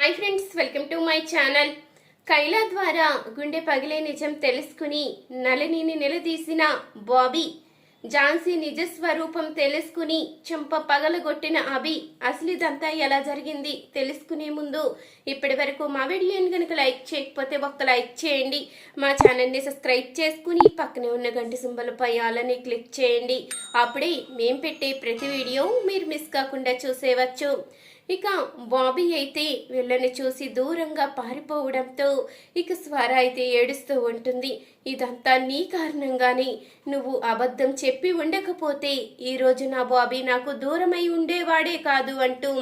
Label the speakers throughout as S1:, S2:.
S1: Hi friends welcome to my channel కైలా ద్వారా గుండె పగిలే నిజం తెలుసుకుని నలినిని నిలదీసిన బాబీ ఝాన్సీ నిజ స్వరూపం తెలుసుకుని చెంప పగలగొట్టిన అభి అసలిదంతా ఎలా జరిగింది తెలుసుకునే ముందు ఇప్పటి వరకు మా వీడియోని కనుక లైక్ చేయకపోతే ఒక్క లైక్ చేయండి. మా ఛానల్ని సబ్స్క్రైబ్ చేసుకుని పక్కనే ఉన్న గంట సింబల్ ఆలని క్లిక్ చేయండి. అప్పుడే మేం పెట్టే ప్రతి వీడియో మీరు మిస్ కాకుండా చూసేవచ్చు. ఇక బాబీ అయితే వీళ్ళని చూసి దూరంగా పారిపోవడంతో ఇక స్వర అయితే ఏడుస్తూ ఉంటుంది. ఇదంతా నీ కారణంగానే. నువ్వు అబద్ధం చెప్పి ఉండకపోతే ఈ రోజు నా బాబీ నాకు దూరమై ఉండేవాడే కాదు అంటూ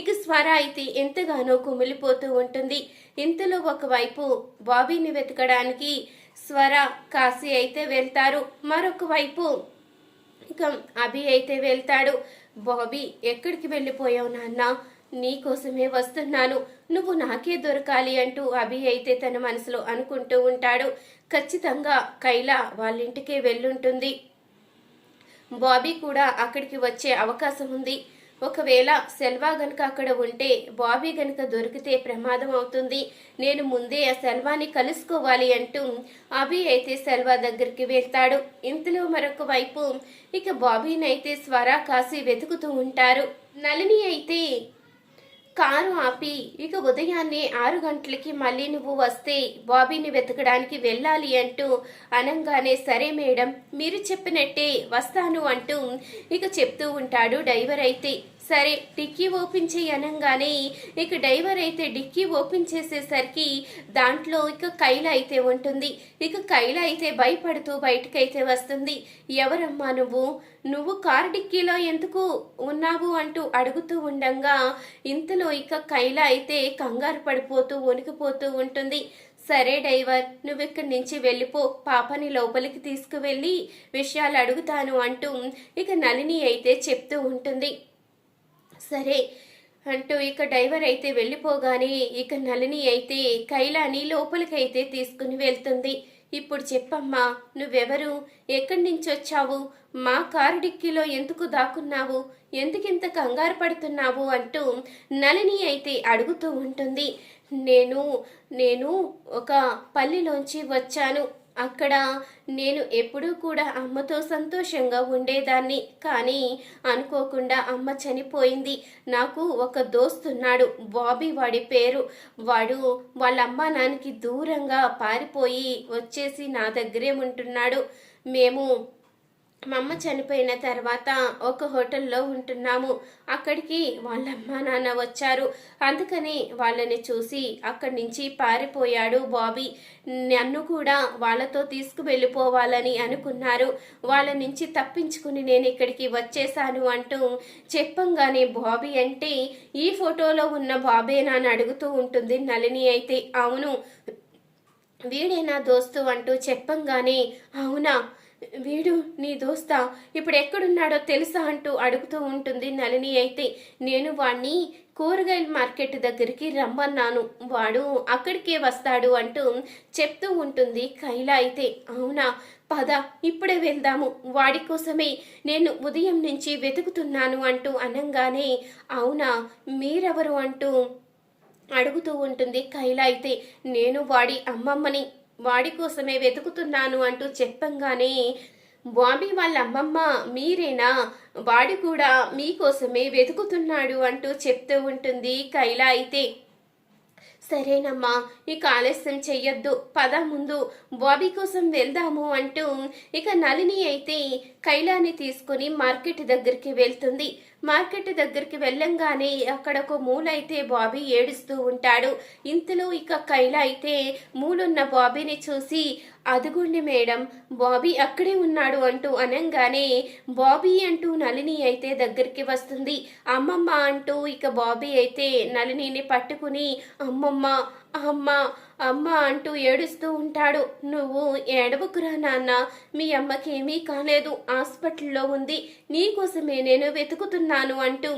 S1: ఇక స్వర అయితే ఎంతగానో కుమిలిపోతూ ఉంటుంది. ఇంతలో ఒకవైపు బాబీని వెతకడానికి స్వర కాశీ అయితే వెళ్తారు. మరొక వైపు ఇక అభి అయితే వెళ్తాడు. బాబీ ఎక్కడికి వెళ్ళిపోయావు నాన్న? నీకోసమే వస్తున్నాను. నువ్వు నాకే దొరకాలి అంటూ అభి అయితే తన మనసులో అనుకుంటూ ఉంటాడు. ఖచ్చితంగా కైలా వాళ్ళ ఇంటికే వెళ్ళుంటుంది. బాబీ కూడా అక్కడికి వచ్చే అవకాశం ఉంది. ఒకవేళ సెల్వా గనుక అక్కడ ఉంటే బాబీ గనుక దొరికితే ప్రమాదం అవుతుంది. నేను ముందే ఆ సెల్వాని కలుసుకోవాలి అంటూ అభి అయితే సెల్వా దగ్గరికి వెళ్తాడు. ఇంతలో మరొక వైపు ఇక బాబీనైతే స్వరా కాసి వెతుకుతూ ఉంటారు. నలిని అయితే కారు ఆపి ఇక ఉదయాన్నే ఆరు గంటలకి మళ్ళీ నువ్వు వస్తే బాబీని వెతకడానికి వెళ్ళాలి అంటూ అనంగానే సరే మేడం మీరు చెప్పినట్టే వస్తాను అంటూ ఇక చెప్తూ ఉంటాడు డ్రైవర్ అయితే. సరే డిక్కీ ఓపెన్ చేయి అనగానే ఇక డ్రైవర్ అయితే డిక్కీ ఓపెన్ చేసేసరికి దాంట్లో ఇక కైల అయితే ఉంటుంది. ఇక కైల అయితే భయపడుతూ బయటకైతే వస్తుంది. ఎవరమ్మా నువ్వు? నువ్వు కార్ డిక్కీలో ఎందుకు ఉన్నావు అంటూ అడుగుతూ ఉండంగా ఇంతలో ఇక కైల అయితే కంగారు పడిపోతూ వణికిపోతూ ఉంటుంది. సరే డైవర్ నువ్వు ఇక్కడి నుంచి వెళ్ళిపో. పాపని లోపలికి తీసుకువెళ్ళి విషయాలు అడుగుతాను అంటూ ఇక నలిని అయితే చెప్తూ ఉంటుంది. సరే అంటూ ఇక డ్రైవర్ అయితే వెళ్ళిపోగానే ఇక నలిని అయితే కైలాని లోపలికైతే తీసుకుని వెళ్తుంది. ఇప్పుడు చెప్పమ్మా నువ్వెవరు? ఎక్కడి నుంచి వచ్చావు? మా కారు డిక్కీలో ఎందుకు దాక్కున్నావు? ఎందుకింత కంగారు పడుతున్నావు? అంటూ నలిని అయితే అడుగుతూ ఉంటుంది. నేను నేను ఒక పల్లెలోంచి వచ్చాను. అక్కడ నేను ఎప్పుడూ కూడా అమ్మతో సంతోషంగా ఉండేదాన్ని. కానీ అనుకోకుండా అమ్మ చనిపోయింది. నాకు ఒక దోస్తున్నాడు బాబీ వాడి పేరు. వాడు వాళ్ళ అమ్మ నాన్నకి దూరంగా పారిపోయి వచ్చేసి నా దగ్గరే ఉంటున్నాడు. మేము మా అమ్మ చనిపోయిన తర్వాత ఒక హోటల్లో ఉంటున్నాము. అక్కడికి వాళ్ళ అమ్మ నాన్న వచ్చారు. అందుకని వాళ్ళని చూసి అక్కడి నుంచి పారిపోయాడు బాబీ. నన్ను కూడా వాళ్ళతో తీసుకువెళ్ళిపోవాలని అనుకున్నారు. వాళ్ళ నుంచి తప్పించుకుని నేను ఇక్కడికి వచ్చేసాను అంటూ చెప్పంగానే బాబీ అంటే ఈ ఫోటోలో ఉన్న బాబేనా అని అడుగుతూ ఉంటుంది. నలిని అయితే అవును వీడే నా దోస్తు అంటూ చెప్పంగానే అవునా? వీడు నీ దోస్తా ఇప్పుడు ఎక్కడున్నాడో తెలుసా అంటూ అడుగుతూ ఉంటుంది నళిని అయితే. నేను వాణ్ణి కూరగాయల మార్కెట్ దగ్గరికి రమ్మన్నాను. వాడు అక్కడికే వస్తాడు అంటూ చెప్తూ ఉంటుంది కైలా అయితే. అవునా? పద ఇప్పుడే వెళ్దాము. వాడి కోసమే నేను ఉదయం నుంచి వెతుకుతున్నాను అంటూ అనంగానే అవునా? మీరెవరు? అంటూ అడుగుతూ ఉంటుంది కైలా అయితే. నేను వాడి అమ్మమ్మని వాడి కోసమే వెతుకుతున్నాను అంటూ చెప్పంగానే బాబీ వాళ్ళ అమ్మమ్మ మీరేనా? వాడి కూడా మీకోసమే వెతుకుతున్నాడు అంటూ చెప్తూ ఉంటుంది కైలా అయితే. సరేనమ్మా ఇక ఆలస్యం చెయ్యొద్దు. పద ముందు బాబీ కోసం వెళ్దాము అంటూ ఇక నళిని అయితే కైలాని తీసుకుని మార్కెట్ దగ్గరికి వెళ్తుంది. మార్కెట్ దగ్గరికి వెళ్ళంగానే అక్కడ ఒక మూలైతే బాబీ ఏడుస్తూ ఉంటాడు. ఇంతలో ఇక కైల అయితే మూలున్న బాబీని చూసి అదుగుండి మేడం బాబీ అక్కడే ఉన్నాడు అంటూ అనంగానే బాబీ అంటూ నళిని అయితే దగ్గరికి వస్తుంది. అమ్మమ్మ అంటూ ఇక బాబీ అయితే నలినిని పట్టుకుని అమ్మమ్మ అమ్మ అమ్మ అంటూ ఏడుస్తూ ఉంటాడు. నువ్వు ఏడవకురా నాన్న మీ అమ్మకి ఏమీ కాలేదు. హాస్పిటల్లో ఉంది. నీకోసమే నేను వెతుకుతున్నాను అంటూ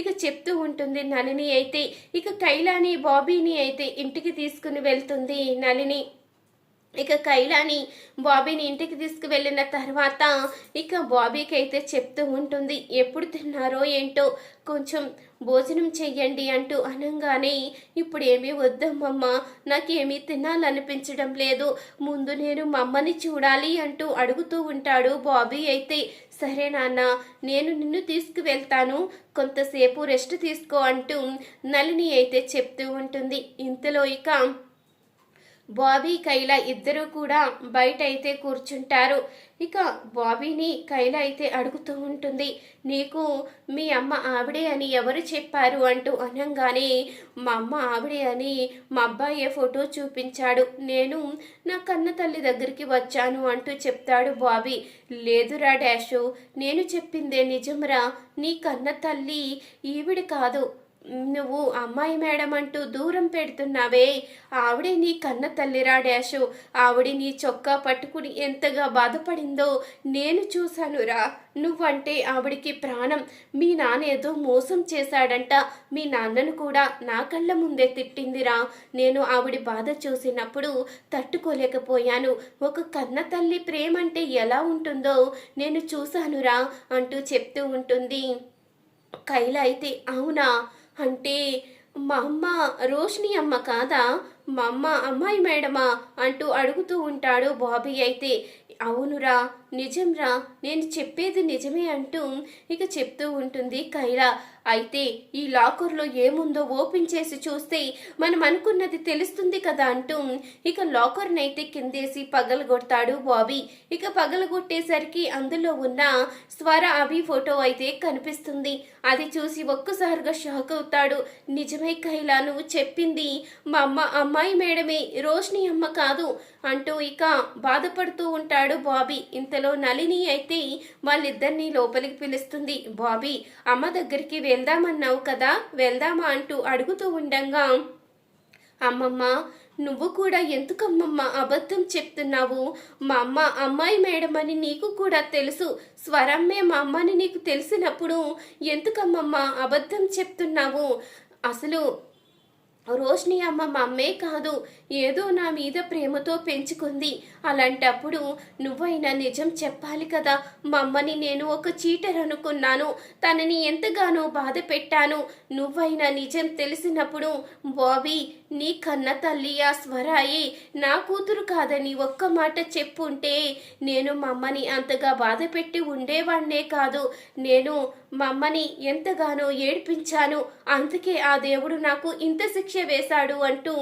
S1: ఇక చెప్తూ ఉంటుంది నలిని అయితే. ఇక కైలాని బాబీని అయితే ఇంటికి తీసుకుని వెళ్తుంది నలిని ఇక కైలాని బాబీని ఇంటికి తీసుకువెళ్ళిన తర్వాత ఇక బాబీకి అయితే చెప్తూ ఉంటుంది ఎప్పుడు తిన్నారో ఏంటో కొంచెం భోజనం చెయ్యండి అంటూ అనగానే ఇప్పుడు ఏమీ వద్దమ్మమ్మ నాకేమీ తినాలనిపించడం లేదు ముందు నేను మమ్మని చూడాలి అంటూ అడుగుతూ ఉంటాడు బాబీ. అయితే సరే నాన్న నేను నిన్ను తీసుకువెళ్తాను కొంతసేపు రెస్ట్ తీసుకో అంటూ నలిని అయితే చెప్తూ ఉంటుంది. ఇంతలో ఇక బాబీ కైల ఇద్దరూ కూడా బయట అయితే కూర్చుంటారు. ఇక బాబీని కైల అయితే అడుగుతూ ఉంటుంది. నీకు మీ అమ్మ ఆవిడే అని ఎవరు చెప్పారు అంటూ అనగానే మా అమ్మ ఆవిడే అని మా అబ్బాయి ఫోటో చూపించాడు. నేను నా కన్న తల్లి దగ్గరికి వచ్చాను అంటూ చెప్తాడు బాబీ. లేదురా డాషు నేను చెప్పిందే నిజంరా. నీ కన్న తల్లి ఈవిడ కాదు. నువ్వు అమ్మాయి మేడం అంటూ దూరం పెడుతున్నావే. ఆవిడే నీ కన్న తల్లిరా డాషు ఆవిడ నీ చొక్కా పట్టుకుని ఎంతగా బాధపడిందో నేను చూశానురా. నువ్వంటే ఆవిడికి ప్రాణం. మీ నాన్న ఏదో మోసం చేశాడంట. మీ నాన్నను కూడా నా కళ్ళ ముందే తిట్టిందిరా. నేను ఆవిడ బాధ చూసినప్పుడు తట్టుకోలేకపోయాను. ఒక కన్న తల్లి ప్రేమ అంటే ఎలా ఉంటుందో నేను చూశానురా అంటూ చెప్తూ ఉంటుంది. కైల అయితే అవునా? అంటే మా అమ్మ రోషిని అమ్మ కాదా? మా అమ్మ అమ్మాయి మేడమా? అంటూ అడుగుతూ ఉంటాడు బాబీ అయితే. అవునురా నిజంరా నేను చెప్పేది నిజమే అంటూ ఇక చెప్తూ ఉంటుంది కైలా అయితే ఈ లాకర్లో ఏముందో ఓపెన్ చేసి చూస్తే మనం అనుకున్నది తెలుస్తుంది కదా అంటూ ఇక లాకర్ని అయితే కిందేసి పగలగొడతాడు బాబీ. ఇక పగలగొట్టేసరికి అందులో ఉన్న స్వర అభి ఫోటో అయితే కనిపిస్తుంది. అది చూసి ఒక్కసారిగా షాక్ అవుతాడు. నిజమే కైలా నువ్వు చెప్పింది మా అమ్మ అమ్మాయి మేడమే రోషిని అమ్మ కాదు అంటూ ఇక బాధపడుతూ ఉంటాడు బాబీ. ఇంతలో నలిని అయితే వాళ్ళిద్దరినీ లోపలికి పిలుస్తుంది. బాబీ అమ్మ దగ్గరికి వెళ్దామన్నావు కదా వెళ్దామా అంటూ అడుగుతూ ఉండంగా అమ్మమ్మ నువ్వు కూడా ఎందుకమ్మమ్మ అబద్ధం చెప్తున్నావు? మా అమ్మ అమ్మాయి మేడం అని నీకు కూడా తెలుసు. స్వరమ్మే మా అమ్మని నీకు తెలిసినప్పుడు ఎందుకమ్మమ్మ అబద్ధం చెప్తున్నావు? అసలు రోష్ని అమ్మ మా అమ్మే కాదు ఏదో నా మీద ప్రేమతో పెంచుకుంది. అలాంటప్పుడు నువ్వైనా నిజం చెప్పాలి కదా? మా అమ్మని నేను ఒక చీటర్ అనుకున్నాను. తనని ఎంతగానో బాధ పెట్టాను. నువ్వైనా నిజం తెలిసినప్పుడు బాబీ నీ కన్న తల్లి ఆ స్వరాయి నా కూతురు కాదని ఒక్క మాట చెప్పుంటే నేను మా అమ్మని అంతగా బాధ పెట్టి ఉండేవాణ్ణే కాదు. నేను మా అమ్మని ఎంతగానో ఏడ్పించాను. అందుకే ఆ దేవుడు నాకు ఇంత శిక్ష వేశాడు అంటూ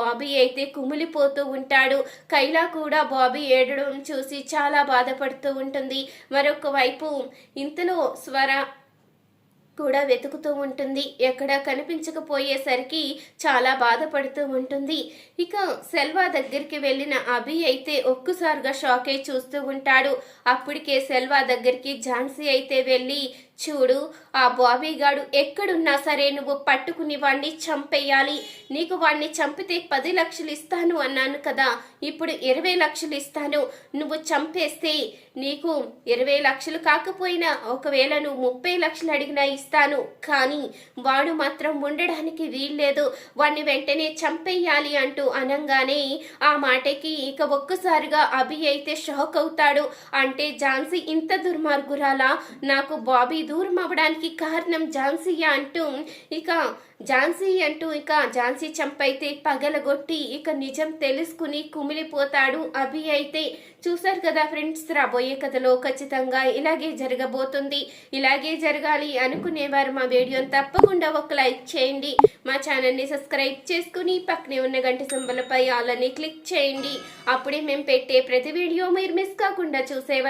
S1: బాబీ అయితే కుమిలిపోతూ ఉంటాడు. కైలా కూడా బాబీ ఏడడం చూసి చాలా బాధపడుతూ ఉంటుంది. మరొక వైపు ఇంతలో స్వర కూడా వెతుకుతూ ఉంటుంది. ఎక్కడ కనిపించకపోయేసరికి చాలా బాధపడుతూ ఉంటుంది. ఇక సెల్వా దగ్గరికి వెళ్ళిన అభి అయితే ఒక్కసారిగా షాక్ అయి చూస్తూ ఉంటాడు. అప్పటికే సెల్వా దగ్గరికి ఝాన్సీ అయితే వెళ్ళి చూడు ఆ బాబీగాడు ఎక్కడున్నా సరే నువ్వు పట్టుకుని వాణ్ణి చంపేయాలి. నీకు వాణ్ణి చంపితే పది లక్షలు ఇస్తాను అన్నాను కదా. ఇప్పుడు ఇరవై లక్షలు ఇస్తాను. నువ్వు చంపేస్తే నీకు ఇరవై లక్షలు కాకపోయినా ఒకవేళ నువ్వు ముప్పై లక్షలు అడిగినా ఇస్తాను. కానీ వాడు మాత్రం ఉండడానికి వీల్లేదు. వాణ్ణి వెంటనే చంపేయాలి అంటూ అనంగానే ఆ మాటకి ఇక ఒక్కసారిగా అభి అయితే షాక్ అవుతాడు. అంటే ఝాన్సీ ఇంత దుర్మార్గురాలా? నాకు బాబీ దూరం అవ్వడానికి కారణం ఝాన్సీ అంటూ ఇక ఝాన్సీ అంటూ ఇక ఝాన్సీ చంపైతే పగలగొట్టి ఇక నిజం తెలుసుకుని కుమిలిపోతాడు అభి అయితే. చూశారు కదా ఫ్రెండ్స్ రాబోయే కథలో ఖచ్చితంగా ఇలాగే జరగబోతుంది. ఇలాగే జరగాలి అనుకునేవారు మా వీడియోని తప్పకుండా ఒక లైక్ చేయండి. మా ఛానల్ని సబ్స్క్రైబ్ చేసుకుని పక్కనే ఉన్న గంట సింబలపై ఆలని క్లిక్ చేయండి. అప్పుడే మేము పెట్టే ప్రతి వీడియో మీరు మిస్ కాకుండా చూసేవారు.